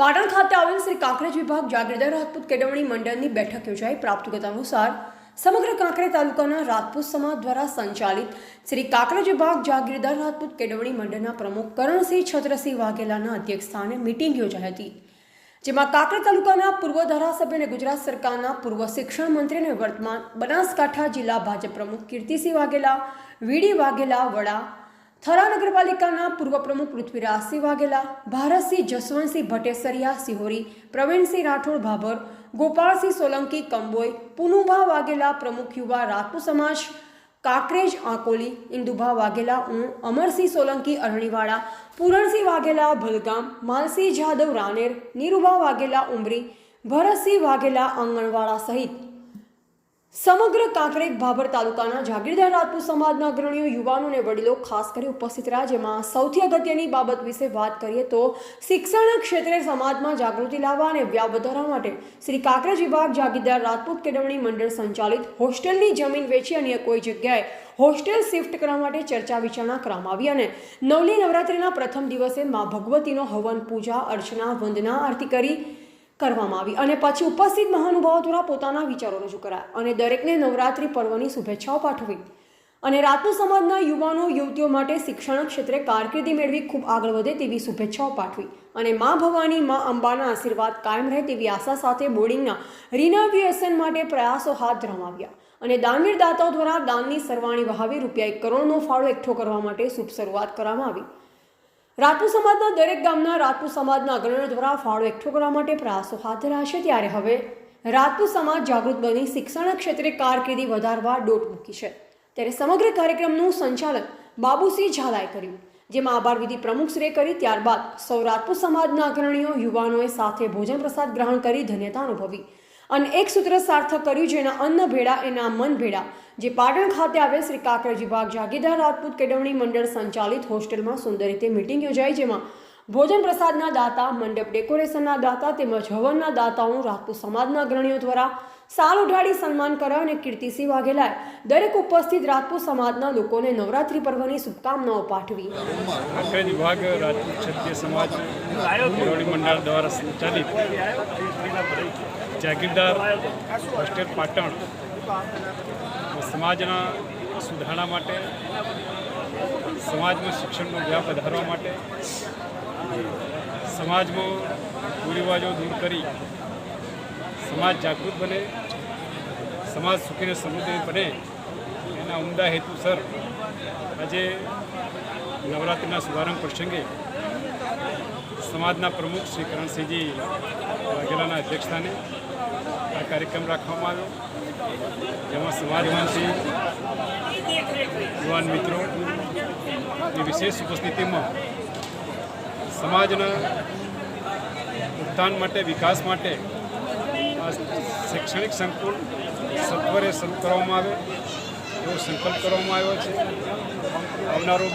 પાટણ ખાતે આવેલ શ્રી કાંકરેજ વિભાગ જાગીરદાર રાજપૂત કેળવણી મંડળની બેઠક યોજાઈ. પ્રાપ્ત વિગત અનુસાર, સમગ્ર કાંકરેજ તાલુકાના રાજપૂત સમાજ દ્વારા સંચાલિત શ્રી કાંકરેજ વિભાગ જાગીરદાર રાજપૂત કેળવણી મંડળના પ્રમુખ કરણસિંહ છત્રસિંહ વાઘેલાના અધ્યક્ષસ્થાને મિટિંગ યોજાઈ હતી, જેમાં કાંકરેજ તાલુકાના પૂર્વ ધારાસભ્ય અને ગુજરાત સરકારના પૂર્વ શિક્ષણ મંત્રી અને વર્તમાન બનાસકાંઠા જિલ્લા ભાજપ પ્રમુખ કીર્તિસિંહ વાઘેલા, વીડી વાઘેલા વડા થરા નગરપાલિકાના પૂર્વ પ્રમુખ પૃથ્વીરાજસિંહ વાઘેલા ભારતસિંહ જસવંતસિંહ ભટ્ટેસરિયા, સિહોરી પ્રવીણસિંહ રાઠોડ ભાભર ગોપાળસિંહ સોલંકી કંબોય પુનુભા વાઘેલા પ્રમુખ યુવા રાજપૂત સમાજ, કાકરેજ આંકોલી, ઇન્દુભા વાઘેલા ઉણ અમરસિંહ સોલંકી અરણીવાડા પૂરણસિંહ વાઘેલા ભલગામ, માલસિંહ જાદવ રાનેર, નીરુભા વાઘેલા ઉમરી, ભરતસિંહ વાઘેલા આંગણવાડા સહિત સમગ્ર કાંકરેજ ભાભર તાલુકાના જાગીરદાર રાજપૂત સમાજના અગ્રણીઓ, યુવાનો અને વડીલો, ખાસ કરી ઉપસ્થિત રહ્યા. જેમાં સૌથી અગત્યની બાબત વિશે વાત કરીએ તો શિક્ષણ ક્ષેત્રે સમાજમાં જાગૃતિ લાવવા અને વ્યાપ વધારવા માટે શ્રી કાંકરેજ વિભાગ જાગીરદાર રાજપૂત કેળવણી મંડળ સંચાલિત હોસ્ટેલની જમીન વેચી અન્ય કોઈ જગ્યાએ હોસ્ટેલ શિફ્ટ કરવા માટે ચર્ચા વિચારણા કરવામાં આવી અને નવલી નવરાત્રિના પ્રથમ દિવસે મા ભગવતીનો હવન પૂજા, અર્ચના, વંદના, આરતી કરી કરવામાં આવી અને પછી ઉપસ્થિત મહાનુભાવો દ્વારા પોતાના વિચારો રજૂ કરાયા અને દરેકને નવરાત્રિ પર્વની શુભેચ્છાઓ પાઠવી. અને રાજપૂત સમાજના યુવાનો, યુવતીઓ માટે શિક્ષણ ક્ષેત્રે કારકિર્દી મેળવી ખૂબ આગળ વધે તેવી શુભેચ્છાઓ પાઠવી. અને મા ભવાની મા અંબાના આશીર્વાદ કાયમ રહે તેવી આશા સાથે બોર્ડિંગના રિનોવેશન માટે પ્રયાસો હાથ ધરવામાં અને દાનવીર દાતાઓ દ્વારા દાનની સરવાણી વહાવી રૂપિયા એક કરોડનો ફાળો એકઠો કરવા માટે શુભ શરૂઆત કરવામાં આવી. રાજપૂત સમાજના દરેક ગામના રાજપૂત સમાજના અગ્રણીઓ દ્વારા ફાળો એકઠો કરવા માટે પ્રયાસો હાથ ધરાશે ત્યારે હવે રાજપૂત સમાજ જાગૃત બની શિક્ષણ ક્ષેત્રે કારકિર્દી વધારવા ડોટ મૂકી છે. ત્યારે સમગ્ર કાર્યક્રમનું સંચાલન બાબુસિંહ ઝાલાએ કર્યું. જેમાં આભાર વિધિ પ્રમુખ શ્રી કરી. ત્યારબાદ સૌ રાજપૂત સમાજના અગ્રણીઓ, યુવાનોએ સાથે ભોજન પ્રસાદ ગ્રહણ કરી, ધન્યતા અનુભવી. અને એક સૂત્ર સાર્થક કર્યું, જેના અન્ન ભેળા એના મન ભેળા જે પાટણ ખાતે આવેલ શ્રી કાકરજી બાગ જાગીરદાર રાજપૂત કેળવણી મંડળ સંચાલિત હોસ્ટેલમાં સુંદર રીતે મિટિંગ યોજાઈ, જેમાં ભોજન પ્રસાદના દાતા, મંડપ ડેકોરેશનના દાતા તેમજ હવનના દાતાઓનું રાજપૂત સમાજના અગ્રણીઓ દ્વારા સાલ ઉઢાડી સન્માન કરાય અને કીર્તિસિંહ વાઘેલાએ દરેક ઉપસ્થિત રાજપૂત સમાજના લોકોને નવરાત્રિ પર્વની શુભકામનાઓ પાઠવી. વિભાગ રાજપૂત ક્ષત્રિય સમાજ મંડળ દ્વારા સંચાલિત જાગીરદાર હોસ્ટેલ પાટણ. સમાજના સુધારણા માટે, સમાજમાં શિક્ષણનો વ્યાપ વધારવા માટે, સમાજમાં કુરિવાજો દૂર કરી સમાજ જાગૃત બને, સમાજ સુખીને સમૃદ્ધિ બને, એના ઉમદા હેતુસર આજે નવરાત્રિના શુભારંભ પ્રસંગે સમાજના પ્રમુખ શ્રી કરણસિંહજી વાઘેલાના અધ્યક્ષસ્થાને આ કાર્યક્રમ રાખવામાં આવ્યો. જેમાં સમાજમાંથી યુવાન મિત્રો ની વિશેષ ઉપસ્થિતિમાં સમાજના ઉત્થાન માટે, વિકાસ માટે આ શૈક્ષણિક સંકુલ સત્વરે શરૂ કરવામાં આવે એવો સંકલ્પ કરવામાં આવ્યો છે. આવનારો